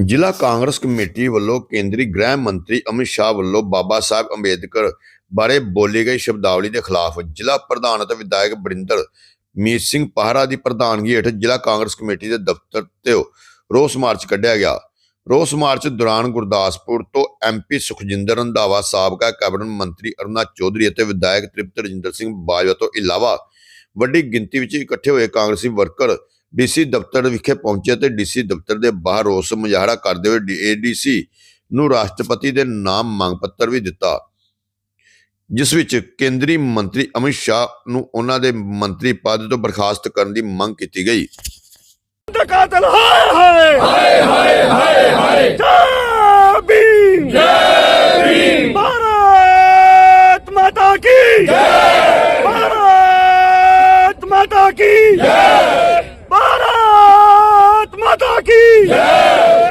ਜ਼ਿਲ੍ਹਾ ਕਾਂਗਰਸ ਕਮੇਟੀ ਵੱਲੋਂ ਕੇਂਦਰੀ ਗ੍ਰਹਿ ਮੰਤਰੀ ਅਮਿਤ ਸ਼ਾਹ ਵੱਲੋਂ ਬਾਬਾ ਸਾਹਿਬ ਅੰਬੇਦਕਰ ਬਾਰੇ ਬੋਲੀ ਗਈ ਸ਼ਬਦਾਵਲੀ ਦੇ ਖਿਲਾਫ ਜ਼ਿਲ੍ਹਾ ਪ੍ਰਧਾਨ ਅਤੇ ਵਿਧਾਇਕ ਬਰਿੰਦਰ ਮੀਤ ਸਿੰਘ ਪਾਹਰਾ ਦੀ ਪ੍ਰਧਾਨਗੀ ਹੇਠ ਜ਼ਿਲ੍ਹਾ ਕਾਂਗਰਸ ਕਮੇਟੀ ਦੇ ਦਫ਼ਤਰ ਤੇ ਰੋਸ ਮਾਰਚ ਕੱਢਿਆ ਗਿਆ। ਰੋਸ ਮਾਰਚ ਦੌਰਾਨ ਗੁਰਦਾਸਪੁਰ ਤੋਂ ਐਮਪੀ ਸੁਖਜਿੰਦਰ ਰੰਧਾਵਾ, ਸਾਬਕਾ ਕੈਬਨਿਟ ਮੰਤਰੀ ਅਰੁਣਾ ਚੌਧਰੀ ਅਤੇ ਵਿਧਾਇਕ ਤ੍ਰਿਪਤ ਰਜਿੰਦਰ ਸਿੰਘ ਬਾਜਵਾ ਤੋਂ ਇਲਾਵਾ ਵੱਡੀ ਗਿਣਤੀ ਵਿੱਚ ਇਕੱਠੇ ਹੋਏ ਕਾਂਗਰਸੀ ਵਰਕਰ ਡੀਸੀ ਦਫ਼ਤਰ ਵਿਖੇ ਪਹੁੰਚੇ ਤੇ ਡੀਸੀ ਦਫ਼ਤਰ ਦੇ ਬਾਹਰ ਰੋਸ ਮੁਜ਼ਾਹਰਾ ਕਰਦੇ ਹੋਏ ਏਡੀਸੀ ਨੂੰ ਰਾਸ਼ਟਰਪਤੀ ਦੇ ਨਾਮ ਮੰਗ ਪੱਤਰ ਵੀ ਦਿੱਤਾ, ਜਿਸ ਵਿੱਚ ਕੇਂਦਰੀ ਮੰਤਰੀ ਅਮਿਤ ਸ਼ਾਹ ਨੂੰ ਉਹਨਾਂ ਦੇ ਮੰਤਰੀ ਪਦ ਤੋਂ ਬਰਖਾਸਤ ਕਰਨ ਦੀ ਮੰਗ ਕੀਤੀ ਗਈ। ਕਾਤਲ, ਹਾਏ ਹਾਏ ਹਾਏ ਹਾਏ ਹਾਏ ਹਾਏ ਜੈ ਭੀਮ ਜੈ ਭੀਮ ਭਾਰਤ ਮਾਤਾ ਕੀ ਜੈ ਭਾਰਤ ਮਾਤਾ ਕੀ ਜੈ ਭਾਰਤ ਮਾਤਾ ਕੀ ਜੈ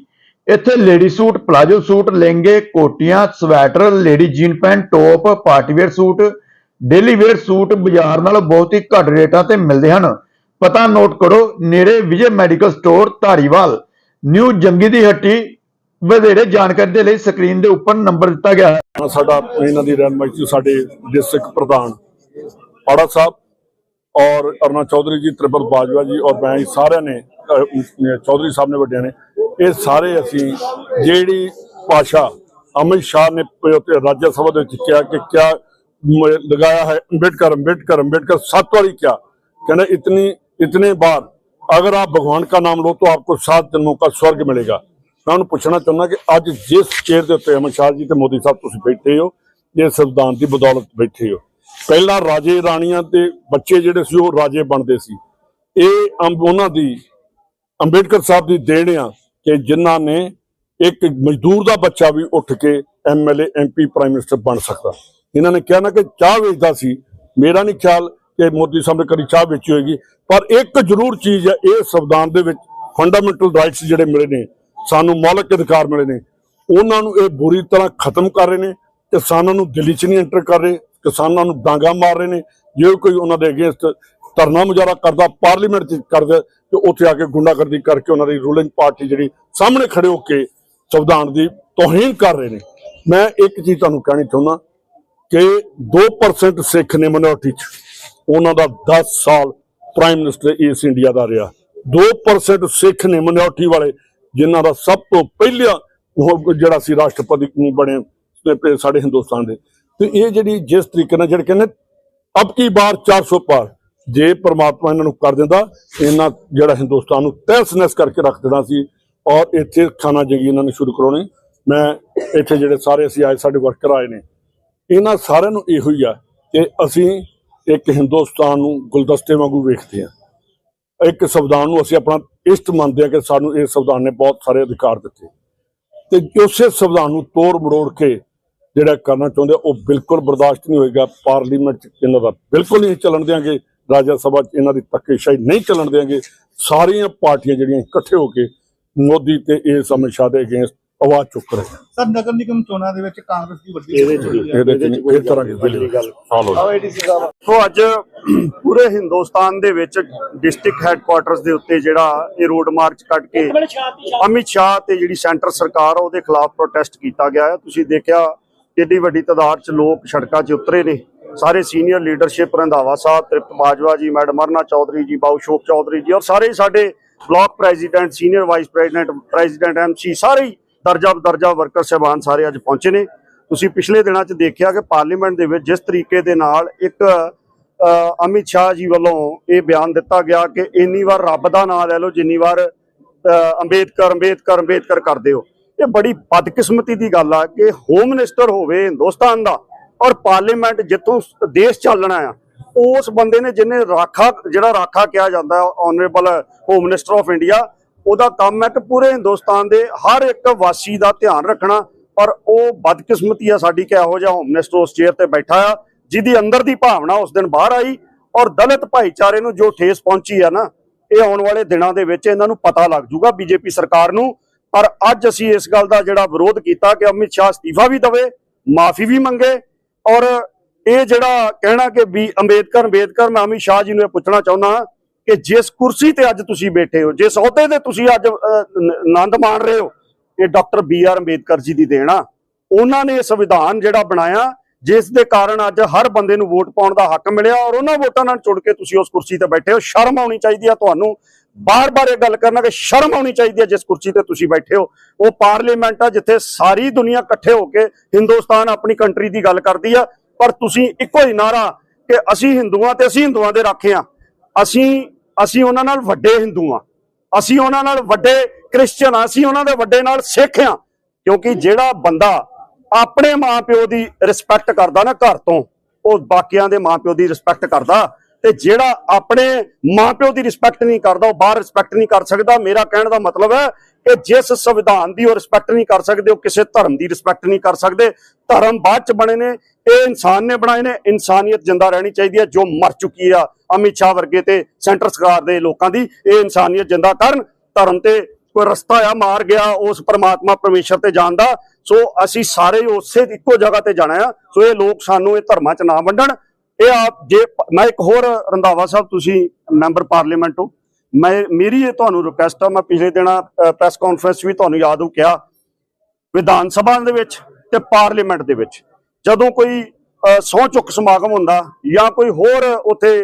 ਇੱਥੇ ਲੇਡੀ ਸੂਟ ਪਲਾਜੋ ਸੂਟ ਲਹਿੰਗੇ ਕੋਟੀਆਂ sweater lady jean pant top party wear suit daily wear suit ਬਾਜ਼ਾਰ ਨਾਲੋਂ ਬਹੁਤ ਹੀ ਘੱਟ ਰੇਟਾਂ ਤੇ ਮਿਲਦੇ ਹਨ। ਪਤਾ ਨੋਟ ਕਰੋ ਨੇੜੇ Vijay medical store Dhariwal. New Jangi ਦੀ ਹੱਟੀ ਵਧੇਰੇ ਜਾਣਕਾਰੀ ਦੇ ਲਈ ਸਕਰੀਨ ਦੇ ਉੱਪਰ ਨੰਬਰ ਦਿੱਤਾ ਗਿਆ ਹੈ। ਸਾਡਾ ਇਹਨਾਂ ਦੀ ਰਹਿਨਮਾਈ ਚ ਸਾਡੇ ਡਿਸਟ੍ਰਿਕਟ ਪ੍ਰਧਾਨ ਪਾੜਾ ਸਾਹਿਬ ਔਰ ਅਰਨਾ ਚੌਧਰੀ ਜੀ ਤ੍ਰਿਪਤ ਬਾਜਵਾ ਜੀ ਔਰ ਮੈਂ ਸਾਰਿਆਂ ਨੇ ਅਹ, ਚੌਧਰੀ ਸਾਹਿਬ ਨੇ ਵੱਡਿਆਂ ਨੇ ਇਹ ਸਾਰੇ ਅਸੀਂ ਜਿਹੜੀ ਭਾਸ਼ਾ ਅਮਿਤ ਸ਼ਾਹ ਨੇ ਰਾਜ ਸਭਾ ਦੇ ਵਿੱਚ ਕਿਹਾ ਕਿ ਕਿਆ ਲਗਾਇਆ ਹੈ ਅੰਬੇਡਕਰ ਅੰਬੇਡਕਰ ਅੰਬੇਡਕਰ ਸੱਤ ਵਾਰੀ ਕਿਹਾ। कहना ਇਤਨੀ इतने बार ਅਗਰ ਆਪ ਭਗਵਾਨ का ਨਾਮ लो तो आपको सात जन्मों का ਸਵਰਗ ਮਿਲੇਗਾ। ਮੈਂ ਉਹਨੂੰ ਪੁੱਛਣਾ ਚਾਹੁੰਦਾ ਕਿ ਅੱਜ ਜਿਸ चेयर ਦੇ ਉੱਤੇ अमित ਸ਼ਾਹ ਜੀ तो ਮੋਦੀ ਸਾਹਿਬ ਤੁਸੀਂ ਬੈਠੇ ਹੋ ये संविधान ਦੀ ਬਦੌਲਤ ਬੈਠੇ ਹੋ। ਪਹਿਲਾਂ ਰਾਜੇ ਰਾਣੀਆਂ ਦੇ ਬੱਚੇ ਜਿਹੜੇ ਸੀ ਉਹ ਰਾਜੇ ਬਣਦੇ ਸੀ। ਇਹ ਅੰਬ ਉਹਨਾਂ ਦੀ ਅੰਬੇਡਕਰ ਸਾਹਿਬ ਦੀ ਦੇਣਿਆਂ ਕਿ ਜਿਨ੍ਹਾਂ ਨੇ ਇੱਕ ਮਜ਼ਦੂਰ ਦਾ ਬੱਚਾ ਵੀ ਉੱਠ ਕੇ ਐਮਐਲਏ ਐਮਪੀ ਪ੍ਰਾਈਮ ਮਿਨਿਸਟਰ ਬਣ ਸਕਦਾ। ਇਹਨਾਂ ਨੇ ਕਿਹਾ ਨਾ ਕਿ ਚਾਹ ਵੇਚਦਾ ਸੀ। ਮੇਰਾ ਨਹੀਂ ਖਿਆਲ ਕਿ ਮੋਦੀ ਸਾਹਿਬ ਨੇ ਕਦੀ ਚਾਹ ਵੇਚੀ ਹੋਏਗੀ। ਪਰ ਇੱਕ ਜ਼ਰੂਰ ਚੀਜ਼ ਹੈ, ਇਹ ਸੰਵਿਧਾਨ ਦੇ ਵਿੱਚ ਫੰਡਾਮੈਂਟਲ ਰਾਈਟਸ ਜਿਹੜੇ ਮਿਲੇ ਨੇ, ਸਾਨੂੰ ਮੌਲਿਕ ਅਧਿਕਾਰ ਮਿਲੇ ਨੇ, ਉਹਨਾਂ ਨੂੰ ਇਹ ਬੁਰੀ ਤਰ੍ਹਾਂ ਖਤਮ ਕਰ ਰਹੇ ਨੇ, ਕਿਸਾਨਾਂ ਨੂੰ ਦਿੱਲੀ 'ਚ ਨਹੀਂ ਐਂਟਰ ਕਰ ਰਹੇ, ਕਿਸਾਨਾਂ ਨੂੰ ਡਾਂਗਾ ਮਾਰ ਰਹੇ ਨੇ। ਜੇ ਕੋਈ ਉਹਨਾਂ ਦੇ ਅਗੇਂਸਟ ਧਰਨਾ ਮੁਜ਼ਾਹਰਾ ਕਰਦਾ, ਪਾਰਲੀਮੈਂਟ 'ਚ ਕਰਦਾ ਤੇ ਉੱਥੇ ਆ ਕੇ ਗੁੰਡਾਗਰਦੀ ਕਰਕੇ ਉਹਨਾਂ ਦੀ ਰੂਲਿੰਗ ਪਾਰਟੀ ਜਿਹੜੀ ਸਾਹਮਣੇ ਖੜੇ ਹੋ ਕੇ ਸੰਵਿਧਾਨ ਦੀ ਤੋਹੀਨ ਕਰ ਰਹੇ ਨੇ। ਮੈਂ ਇੱਕ ਚੀਜ਼ ਤੁਹਾਨੂੰ ਕਹਿਣੀ ਚਾਹੁੰਦਾ ਕਿ 2% ਸਿੱਖ ਨੇ ਮਿਨੋਰਟੀ 'ਚ। ਉਹਨਾਂ ਦਾ 10 ਸਾਲ ਪ੍ਰਾਈਮ ਮਿਨਿਸਟਰ ਇਸ ਇੰਡੀਆ ਦਾ ਰਿਹਾ। 2% ਸਿੱਖ ਨੇ ਮਿਨੋਰਟੀ ਵਾਲੇ, ਜਿਨ੍ਹਾਂ ਦਾ ਸਭ ਤੋਂ ਪਹਿਲਾ ਉਹ ਜਿਹੜਾ ਸੀ ਰਾਸ਼ਟਰਪਤੀ ਬਣੇ ਸਾਡੇ ਹਿੰਦੁਸਤਾਨ ਦੇ। ਤੇ ਇਹ ਜਿਹੜੀ ਜਿਸ ਤਰੀਕੇ ਨਾਲ ਜਿਹੜੇ ਕਹਿੰਦੇ, ਅਬ ਕੀ ਬਾਰ 400 ਪਾਰ। ਜੇ ਪ੍ਰਮਾਤਮਾ ਇਹਨਾਂ ਨੂੰ ਕਰ ਦਿੰਦਾ, ਇਹਨਾਂ ਜਿਹੜਾ ਹਿੰਦੁਸਤਾਨ ਨੂੰ ਤਹਿਸ-ਨਹਿਸ ਕਰਕੇ ਰੱਖ ਦੇਣਾ ਸੀ ਔਰ ਇੱਥੇ ਖਾਣਾ ਜੰਗੀ ਇਹਨਾਂ ਨੇ ਸ਼ੁਰੂ ਕਰਾਉਣੀ। ਮੈਂ ਇੱਥੇ ਜਿਹੜੇ ਸਾਰੇ ਅਸੀਂ ਆਏ, ਸਾਡੇ ਵਰਕਰ ਆਏ ਨੇ। ਇਹਨਾਂ ਸਾਰਿਆਂ ਨੂੰ ਇਹੋ ਹੀ ਆ ਕਿ ਅਸੀਂ ਇੱਕ ਹਿੰਦੁਸਤਾਨ ਨੂੰ ਗੁਲਦਸਤੇ ਵਾਂਗੂ ਵੇਖਦੇ ਹਾਂ। ਇੱਕ ਸੰਵਿਧਾਨ ਨੂੰ ਅਸੀਂ ਆਪਣਾ ਇਸ਼ਟ ਮੰਨਦੇ ਹਾਂ ਕਿ ਸਾਨੂੰ ਇਹ ਸੰਵਿਧਾਨ ਨੇ ਬਹੁਤ ਸਾਰੇ ਅਧਿਕਾਰ ਦਿੱਤੇ। ਤੇ ਉਸੇ ਸੰਵਿਧਾਨ ਨੂੰ ਤੋੜ ਮਰੋੜ ਕੇ ਜਿਹੜਾ ਕਰਨਾ ਚਾਹੁੰਦੇ ਉਹ ਬਿਲਕੁਲ ਬਰਦਾਸ਼ਤ ਨਹੀਂ ਹੋਏਗਾ। ਪਾਰਲੀਮੈਂਟ ਚ ਇਹਨਾਂ ਦਾ ਬਿਲਕੁਲ ਨਹੀਂ ਚੱਲਣ ਦਿਆਂਗੇ। ਰਾਜ ਸਭਾ ਚ ਇਹਨਾਂ ਦੀ ਧੱਕੇਸ਼ਾਹੀ ਨਹੀਂ ਚੱਲਣ ਦਿਆਂਗੇ ਸਾਰੀਆਂ ਪਾਰਟੀਆਂ ਜਿਹੜੀਆਂ ਇਕੱਠੇ ਹੋ ਕੇ ਮੋਦੀ ਤੇ ਇਸ ਅਮਿਤ ਸ਼ਾਹ ਦੇ ਅਗੇਂਸਟ ਆਵਾਜ਼ ਚੁੱਕ ਰਹੇ ਸਰ ਨਗਰ ਨਿਗਮ ਚੋਣਾਂ ਦੇ ਵਿੱਚ ਕਾਂਗਰਸ ਦੀ ਵੱਡੀ ਇਹਦੇ ਚ ਇਸ ਤਰ੍ਹਾਂ ਦੀ ਗੱਲ ਸੋ ਅੱਜ ਪੂਰੇ ਹਿੰਦੁਸਤਾਨ ਦੇ ਵਿੱਚ ਡਿਸਟ੍ਰਿਕਟ ਹੈੱਡਕੁਆਟਰਸ ਦੇ ਉੱਤੇ ਜਿਹੜਾ ਇਹ ਰੋਡ ਮਾਰਚ ਕੱਢ ਕੇ ਅਮਿਤ ਸ਼ਾਹ ਤੇ ਜਿਹੜੀ ਸੈਂਟਰ ਸਰਕਾਰ ਆ ਉਹਦੇ ਖਿਲਾਫ ਪ੍ਰੋਟੈਸਟ ਕੀਤਾ ਗਿਆ ਹੈ। ਤੁਸੀਂ ਦੇਖਿਆ ਕਿੰਨੀ ਵੱਡੀ ਤਾਦਾਦ 'ਚ ਲੋਕ ਸੜਕਾਂ 'ਚ ਉਤਰੇ ਨੇ। ਸਾਰੇ senior leadership Randhawa sahib, Tripat Bajwa ji, madam Aruna Chaudhary ਜੀ ਬਾਉ ਸ਼ੋਕ ਚੌਧਰੀ ਜੀ ਔਰ ਸਾਰੇ ਸਾਡੇ block president senior vice president president MC ਸਾਰੇ ਹੀ ਦਰਜਾ ਦਰਜਾ ਵਰਕਰ ਸਹਿਬਾਨ ਸਾਰੇ ਅੱਜ ਪਹੁੰਚੇ ਨੇ। ਤੁਸੀਂ ਪਿਛਲੇ ਦਿਨਾਂ 'ਚ ਦੇਖਿਆ ਕਿ ਪਾਰਲੀਮੈਂਟ ਦੇ ਵਿੱਚ ਜਿਸ ਤਰੀਕੇ ਦੇ ਨਾਲ ਇੱਕ ਅਮਿਤ ਸ਼ਾਹ ਜੀ ਵੱਲੋਂ ਇਹ ਬਿਆਨ ਦਿੱਤਾ ਗਿਆ ਕਿ ਇੰਨੀ ਵਾਰ ਰੱਬ ਦਾ ਨਾਮ ਲੈ ਲਓ, ਜਿੰਨੀ ਵਾਰ ਅੰਬੇਦਕਰ ਅੰਬੇਦਕਰ ਅੰਬੇਦਕਰ ਕਰਦੇ ਹੋ। ਇਹ ਬੜੀ ਬਦਕਿਸਮਤੀ ਦੀ ਗੱਲ ਆ ਕਿ ਹੋਮ ਮਿਨਿਸਟਰ ਹੋਵੇ ਹਿੰਦੁਸਤਾਨ ਦਾ ਔਰ ਪਾਰਲੀਮੈਂਟ ਜਿੱਥੋਂ ਦੇਸ਼ ਚੱਲਣਾ ਆ, ਉਸ ਬੰਦੇ ਨੇ ਜਿਹਨੇ ਰਾਖਾ, ਜਿਹੜਾ ਰਾਖਾ ਕਿਹਾ ਜਾਂਦਾ honourable home minister of India ਉਹਦਾ ਕੰਮ ਹੈ ਕਿ ਪੂਰੇ ਹਿੰਦੁਸਤਾਨ ਦੇ ਹਰ ਇੱਕ ਵਾਸੀ ਦਾ ਧਿਆਨ ਰੱਖਣਾ, ਪਰ ਉਹ ਬਦਕਿਸਮਤੀ ਆ ਸਾਡੀ ਕਿ ਇਹੋ ਜਿਹਾ ਹੋਮ ਮਿਨਿਸਟਰ ਉਸ ਚੇਅਰ ਤੇ ਬੈਠਾ ਆ, ਜਿਹਦੀ ਅੰਦਰ ਦੀ ਭਾਵਨਾ ਉਸ ਦਿਨ ਬਾਹਰ ਆਈ, ਔਰ ਦਲਿਤ ਭਾਈਚਾਰੇ ਨੂੰ ਜੋ ਠੇਸ ਪਹੁੰਚੀ ਆ ਨਾ, ਇਹ ਆਉਣ ਵਾਲੇ ਦਿਨਾਂ ਦੇ ਵਿੱਚ ਇਹਨਾਂ ਨੂੰ ਪਤਾ ਲੱਗ ਜੂਗਾ ਬੀਜੇਪੀ ਸਰਕਾਰ ਨੂੰ, ਪਰ ਅੱਜ ਅਸੀਂ ਇਸ ਗੱਲ ਦਾ ਜਿਹੜਾ ਵਿਰੋਧ ਕੀਤਾ ਕਿ ਅਮਿਤ ਸ਼ਾਹ ਅਸਤੀਫਾ ਵੀ ਦਵੇ, ਮਾਫੀ ਵੀ ਮੰਗੇ ਔਰ ਇਹ ਜਿਹੜਾ ਕਹਿਣਾ ਕਿ ਵੀ ਅੰਬੇਦਕਰ ਅੰਬੇਦਕਰ ਮੈਂ ਅਮਿਤ ਸ਼ਾਹ ਜੀ ਨੂੰ ਇਹ ਪੁੱਛਣਾ ਚਾਹੁੰਦਾ ਕਿ ਜਿਸ ਕੁਰਸੀ ਤੇ ਅੱਜ ਤੁਸੀਂ ਬੈਠੇ ਹੋ, ਜਿਸ ਅਹੁਦੇ ਤੇ ਤੁਸੀਂ ਅੱਜ ਆਨੰਦ ਮਾਣ ਰਹੇ ਹੋ, ਇਹ doctor B R Ambedkar ji ਦੀ ਦੇਣ ਆ। ਉਹਨਾਂ ਨੇ ਇਹ ਸੰਵਿਧਾਨ ਜਿਹੜਾ ਬਣਾਇਆ, ਜਿਸ ਦੇ ਕਾਰਨ ਅੱਜ ਹਰ ਬੰਦੇ ਨੂੰ ਵੋਟ ਪਾਉਣ ਦਾ ਹੱਕ ਮਿਲਿਆ ਔਰ ਉਹਨਾਂ ਵੋਟਾਂ ਨਾਲ ਜੁੜ ਕੇ ਤੁਸੀਂ ਉਸ ਕੁਰਸੀ ਤੇ ਬੈਠੇ ਹੋ। ਸ਼ਰਮ ਆਉਣੀ ਚਾਹੀਦੀ ਆ ਤੁਹਾਨੂੰ ਬਾਰ-ਬਾਰ ਇਹ ਗੱਲ ਕਰਨਾ ਕਿ ਸ਼ਰਮ ਆਉਣੀ ਚਾਹੀਦੀ ਹੈ ਜਿਸ ਕੁਰਸੀ ਤੇ ਤੁਸੀਂ ਬੈਠੇ ਹੋ। ਉਹ ਪਾਰਲੀਮੈਂਟ ਆ ਜਿੱਥੇ ਸਾਰੀ ਦੁਨੀਆ ਇਕੱਠੇ ਹੋ ਕੇ ਹਿੰਦੁਸਤਾਨ ਆਪਣੀ ਕੰਟਰੀ ਦੀ ਗੱਲ ਕਰਦੀ ਆ। ਪਰ ਤੁਸੀਂ ਇੱਕੋ ਹੀ ਨਾਰਾ ਕਿ ਅਸੀਂ ਹਿੰਦੂਆਂ ਤੇ ਅਸੀਂ ਹਿੰਦੂਆਂ ਦੇ ਰਾਖੇ ਆ। ਅਸੀਂ ਅਸੀਂ ਉਹਨਾਂ ਨਾਲ ਵੱਡੇ ਹਿੰਦੂ ਆ। ਅਸੀਂ ਉਹਨਾਂ ਨਾਲ ਵੱਡੇ ਕ੍ਰਿਸਚੀਅਨ ਆ। ਅਸੀਂ ਉਹਨਾਂ ਦੇ ਵੱਡੇ ਨਾਲ ਸਿੱਖ ਆ। ਕਿਉਂਕਿ ਜਿਹੜਾ ਬੰਦਾ ਆਪਣੇ ਮਾਪਿਓ ਦੀ ਰਿਸਪੈਕਟ ਕਰਦਾ ਨਾ ਘਰ ਤੋਂ, ਉਹ ਬਾਕੀਆਂ ਦੇ ਮਾਪਿਓ ਦੀ ਰਿਸਪੈਕਟ ਕਰਦਾ। ਤੇ ਜਿਹੜਾ ਆਪਣੇ ਮਾਪਿਓ ਦੀ ਰਿਸਪੈਕਟ ਨਹੀਂ ਕਰਦਾ, ਉਹ ਬਾਹਰ ਰਿਸਪੈਕਟ ਨਹੀਂ ਕਰ ਸਕਦਾ, ਮੇਰਾ ਕਹਿਣ ਦਾ ਮਤਲਬ ਹੈ ਕਿ ਜਿਸ ਸੰਵਿਧਾਨ ਦੀ ਉਹ ਰਿਸਪੈਕਟ ਨਹੀਂ ਕਰ ਸਕਦੇ, ਉਹ ਕਿਸੇ ਧਰਮ ਦੀ ਰਿਸਪੈਕਟ ਨਹੀਂ ਕਰ ਸਕਦੇ। ਧਰਮ ਬਾਅਦ ਚ ਬਣੇ ਨੇ, ਇਹ ਇਨਸਾਨ ਨੇ ਬਣਾਏ ਨੇ, ਇਨਸਾਨੀਅਤ ਜਿੰਦਾ ਰਹਿਣੀ ਚਾਹੀਦੀ ਹੈ, ਜੋ ਮਰ ਚੁੱਕੀ ਆ ਅਮਿਤ ਸ਼ਾਹ ਵਰਗੇ ਤੇ ਸੈਂਟਰ ਸਰਕਾਰ ਦੇ ਲੋਕਾਂ ਦੀ, ਇਹ ਇਨਸਾਨੀਅਤ ਜਿੰਦਾ ਕਰਨ। ਧਰਮ ਤੇ ਕੋਈ ਰਸਤਾ ਆ, ਮਾਰ ਗਿਆ, ਉਸ ਪਰਮਾਤਮਾ ਪਰਮੇਸ਼ਰ ਤੇ ਜਾਣ ਦਾ। ਸੋ ਅਸੀਂ ਸਾਰੇ ਉਸੇ ਇੱਕੋ ਜਗ੍ਹਾ ਤੇ ਜਾਣਾ ਆ। ਸੋ ਇਹ ਲੋਕ ਸਾਨੂੰ ਇਹ ਧਰਮਾਂ ਚ ਨਾ ਵੰਡਣ। ਇਹ ਆਪ ਜੇ ਮੈਂ ਇੱਕ ਹੋਰ ਰੰਧਾਵਾ ਸਾਹਿਬ, ਤੁਸੀਂ ਮੈਂਬਰ ਪਾਰਲੀਮੈਂਟ ਹੋ। ਮੈਂ, ਮੇਰੀ ਇਹ ਤੁਹਾਨੂੰ ਰਿਕੁਐਸਟ ਆ, ਮੈਂ ਪਿਛਲੇ ਦਿਨਾਂ ਪ੍ਰੈਸ ਕਾਨਫਰੰਸ ਵੀ ਤੁਹਾਨੂੰ ਯਾਦ ਹੋ ਕਿਹਾ। ਵਿਧਾਨ ਸਭਾ ਦੇ ਵਿੱਚ ਤੇ ਪਾਰਲੀਮੈਂਟ ਦੇ ਵਿੱਚ। ਜਦੋਂ ਕੋਈ ਸਹੁੰ ਚੁੱਕ ਸਮਾਗਮ ਹੁੰਦਾ ਜਾਂ ਕੋਈ ਹੋਰ ਉੱਥੇ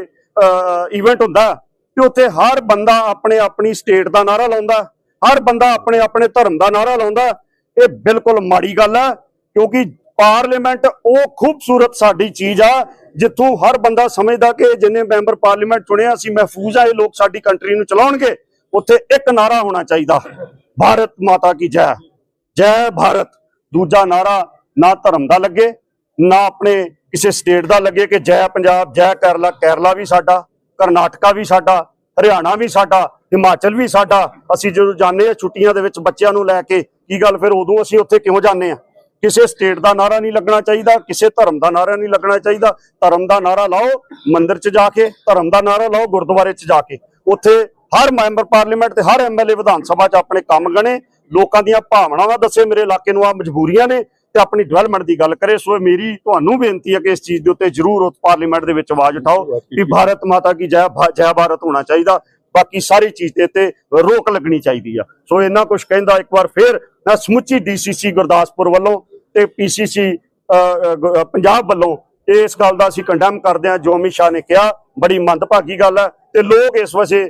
ਇਵੈਂਟ ਹੁੰਦਾ, ਤੇ ਉੱਥੇ ਹਰ ਬੰਦਾ ਆਪਣੇ ਆਪਣੀ ਸਟੇਟ ਦਾ ਨਾਰਾ ਲਾਉਂਦਾ, ਹਰ ਬੰਦਾ ਆਪਣੇ ਆਪਣੇ ਧਰਮ ਦਾ ਨਾਰਾ ਲਾਉਂਦਾ। ਇਹ ਬਿਲਕੁਲ ਮਾੜੀ ਗੱਲ ਹੈ ਕਿਉਂਕਿ ਪਾਰਲੀਮੈਂਟ ਉਹ ਖੂਬਸੂਰਤ ਸਾਡੀ ਚੀਜ਼ ਆ ਜਿੱਥੋਂ ਹਰ ਬੰਦਾ ਸਮਝਦਾ ਕਿ ਜਿੰਨੇ ਮੈਂਬਰ ਪਾਰਲੀਮੈਂਟ ਚੁਣਿਆ ਅਸੀਂ ਮਹਿਫੂਜ਼ ਆ ਇਹ ਲੋਕ ਸਾਡੀ ਕੰਟਰੀ ਨੂੰ ਚਲਾਉਣਗੇ, ਉੱਥੇ ਇੱਕ ਨਾਰਾ ਹੋਣਾ ਚਾਹੀਦਾ। ਭਾਰਤ ਮਾਤਾ ਕੀ ਜੈ। ਜੈ ਭਾਰਤ। ਦੂਜਾ ਨਾਰਾ ਨਾ ਧਰਮ ਦਾ ਲੱਗੇ, ਨਾ ਆਪਣੇ ਕਿਸੇ ਸਟੇਟ ਦਾ ਲੱਗੇ ਕਿ ਜੈ ਪੰਜਾਬ, ਜੈ ਕੇਰਲਾ ਕੇਰਲਾ ਵੀ ਸਾਡਾ, ਕਰਨਾਟਕਾ ਵੀ ਸਾਡਾ, ਹਰਿਆਣਾ ਵੀ ਸਾਡਾ, ਹਿਮਾਚਲ ਵੀ ਸਾਡਾ। ਅਸੀਂ ਜਦੋਂ ਜਾਂਦੇ ਆ ਛੁੱਟੀਆਂ ਦੇ ਵਿੱਚ ਬੱਚਿਆਂ ਨੂੰ ਲੈ ਕੇ, ਕੀ ਗੱਲ ਫਿਰ ਉਦੋਂ ਅਸੀਂ ਉੱਥੇ ਕਿਉਂ ਜਾਂਦੇ ਆ? ਕਿਸੇ ਸਟੇਟ ਦਾ ਨਾਰਾ ਨਹੀਂ ਲੱਗਣਾ ਚਾਹੀਦਾ ਕਿਸੇ ਧਰਮ ਦਾ ਨਾਰਾ ਨਹੀਂ ਲੱਗਣਾ ਚਾਹੀਦਾ। ਧਰਮ ਦਾ ਨਾਰਾ ਲਾਓ ਮੰਦਿਰ 'ਚ ਜਾ ਕੇ ਧਰਮ ਦਾ ਨਾਰਾ ਲਾਓ ਗੁਰਦੁਆਰੇ 'ਚ ਜਾ ਕੇ। ਉੱਥੇ ਹਰ ਮੈਂਬਰ ਪਾਰਲੀਮੈਂਟ ਤੇ ਹਰ ਐਮਐਲਏ ਵਿਧਾਨ ਸਭਾ 'ਚ ਆਪਣੇ ਕੰਮ ਗਣੇ ਲੋਕਾਂ ਦੀਆਂ ਭਾਵਨਾਵਾਂ ਦੱਸੇ ਮੇਰੇ ਇਲਾਕੇ ਨੂੰ ਆ ਮਜਬੂਰੀਆਂ ਨੇ ਤੇ ਆਪਣੀ ਡਿਵੈਲਪਮੈਂਟ ਦੀ ਗੱਲ ਕਰੇ। ਸੋ ਮੇਰੀ ਤੁਹਾਨੂੰ ਬੇਨਤੀ ਹੈ ਕਿ ਇਸ ਚੀਜ਼ ਦੇ ਉੱਤੇ ਜ਼ਰੂਰ ਉਸ ਪਾਰਲੀਮੈਂਟ ਦੇ ਵਿੱਚ ਆਵਾਜ਼ ਉਠਾਓ ਕਿ ਭਾਰਤ ਮਾਤਾ ਕੀ ਜੈ ਜੈ ਭਾਰਤ ਹੋਣਾ ਚਾਹੀਦਾ। ਬਾਕੀ ਸਾਰੀ ਚੀਜ਼ ਦੇ ਤੇ ਰੋਕ ਲੱਗਣੀ ਚਾਹੀਦੀ ਆ। ਸੋ ਇੰਨਾ ਕੁਝ ਕਹਿੰਦਾ, ਇੱਕ ਵਾਰ ਫੇਰ ਮੈਂ ਸਮੁੱਚੀ ਡੀਸੀਸੀ ਗੁਰਦਾਸਪੁਰ ਵੱਲੋਂ ਤੇ ਪੀਸੀਸੀ ਪੰਜਾਬ ਵੱਲੋਂ ਇਸ ਗੱਲ ਦਾ ਅਸੀਂ ਕੰਡੈਮ ਕਰਦੇ ਹਾਂ। ਜੋ ਅਮਿਤ ਸ਼ਾਹ ਨੇ ਕਿਹਾ, ਬੜੀ ਮੰਦਭਾਗੀ ਗੱਲ ਹੈ ਤੇ ਲੋਕ ਇਸ ਵਜੇ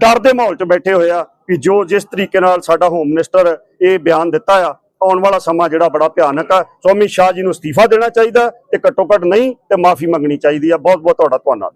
ਡਰ ਦੇ ਮਾਹੌਲ 'ਚ ਬੈਠੇ ਹੋਏ ਆ ਕਿ ਜੋ ਜਿਸ ਤਰੀਕੇ ਨਾਲ ਸਾਡਾ ਹੋਮ ਮਿਨਿਸਟਰ ਇਹ ਬਿਆਨ ਦਿੱਤਾ ਆ, ਆਉਣ ਵਾਲਾ ਸਮਾਂ ਜਿਹੜਾ ਬੜਾ ਭਿਆਨਕ ਆ। ਸੋ ਅਮਿਤ ਸ਼ਾਹ ਜੀ ਨੂੰ ਅਸਤੀਫਾ ਦੇਣਾ ਚਾਹੀਦਾ ਤੇ ਘੱਟੋ ਘੱਟ ਨਹੀਂ ਤੇ ਮਾਫੀ ਮੰਗਣੀ ਚਾਹੀਦੀ ਆ। ਬਹੁਤ ਬਹੁਤ ਤੁਹਾਡਾ ਧੰਨਵਾਦ।